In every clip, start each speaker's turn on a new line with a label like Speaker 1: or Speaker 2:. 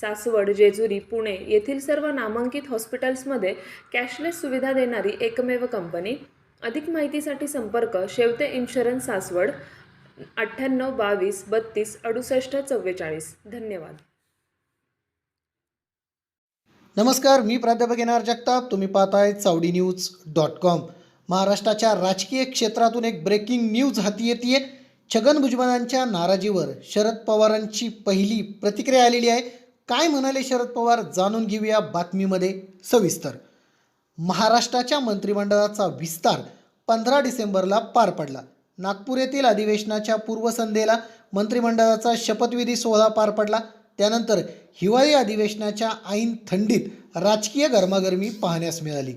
Speaker 1: सासवड जेजुरी पुणे येथील सर्व नामांकित हॉस्पिटल्समध्ये कॅशलेस सुविधा देणारी एकमेव कंपनी. अधिक माहितीसाठी संपर्क शेवते इन्शुरन्स सासवड अठ्ठ्याण्णव बावीस बत्तीस अडुसष्ट चव्वेचाळीस. धन्यवाद.
Speaker 2: नमस्कार मी प्राध्यापक एन आर जगताप. तुम्ही पाहताय चावडी न्यूज डॉट कॉम. महाराष्ट्राच्या राजकीय क्षेत्रातून एक ब्रेकिंग न्यूज हाती येते छगन भुजबळांच्या नाराजीवर शरद पवारांची पहिली प्रतिक्रिया आलेली आहे. काय म्हणाले शरद पवार जाणून घेऊया बातमीमध्ये. सविस्तर. महाराष्ट्राच्या मंत्रिमंडळाचा विस्तार पंधरा डिसेंबरला पार पडला. नागपूर येथील अधिवेशनाच्या पूर्वसंध्येला मंत्रिमंडळाचा शपथविधी सोहळा पार पडला. त्यानंतर हिवाळी अधिवेशनाच्या ऐन थंडीत राजकीय गरमागरमी पाहण्यास मिळाली.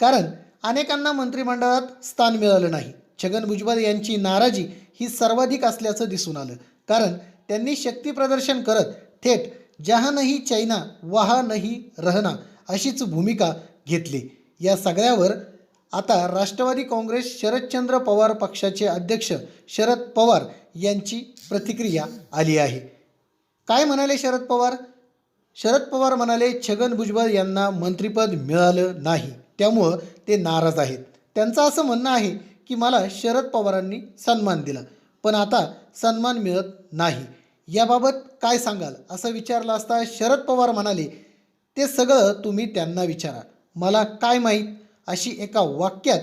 Speaker 2: कारण अनेकांना मंत्रिमंडळात स्थान मिळालं नाही. छगन भुजबळ यांची नाराजी ही सर्वाधिक असल्याचं दिसून आलं. कारण त्यांनी शक्ती प्रदर्शन करत थेट जहा नाही चैना वहा नाही रहना अशीच भूमिका घेतली. या सगळ्यावर आता राष्ट्रवादी काँग्रेस शरदचंद्र पवार पक्षाचे अध्यक्ष शरद पवार यांची प्रतिक्रिया आली आहे. काय म्हणाले शरद पवार? शरद पवार म्हणाले छगन भुजबळ यांना मंत्रिपद मिळालं नाही त्यामुळं ते नाराज आहेत. त्यांचं असं म्हणणं आहे की मला शरद पवारांनी सन्मान दिला पण आता सन्मान मिळत नाही. याबाबत काय सांगाल? असं विचारलं असता शरद पवार म्हणाले ते सगळं तुम्ही त्यांना विचारा. मला काय माहीत? अशी एका वाक्यात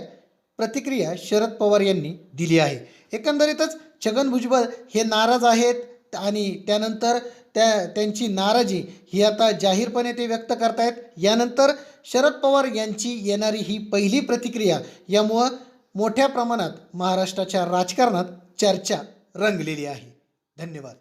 Speaker 2: प्रतिक्रिया शरद पवार यांनी दिली आहे. एकंदरीतच छगन भुजबळ हे नाराज आहेत आणि त्यानंतर त्या त्यांची नाराजी ही आता जाहीरपणे ते व्यक्त करतायत. यानंतर शरद पवार यांची येणारी ही पहिली प्रतिक्रिया यामुळं मोठ्या प्रमाणात महाराष्ट्राच्या राजकारणात चर्चा रंगलेली आहे. धन्यवाद.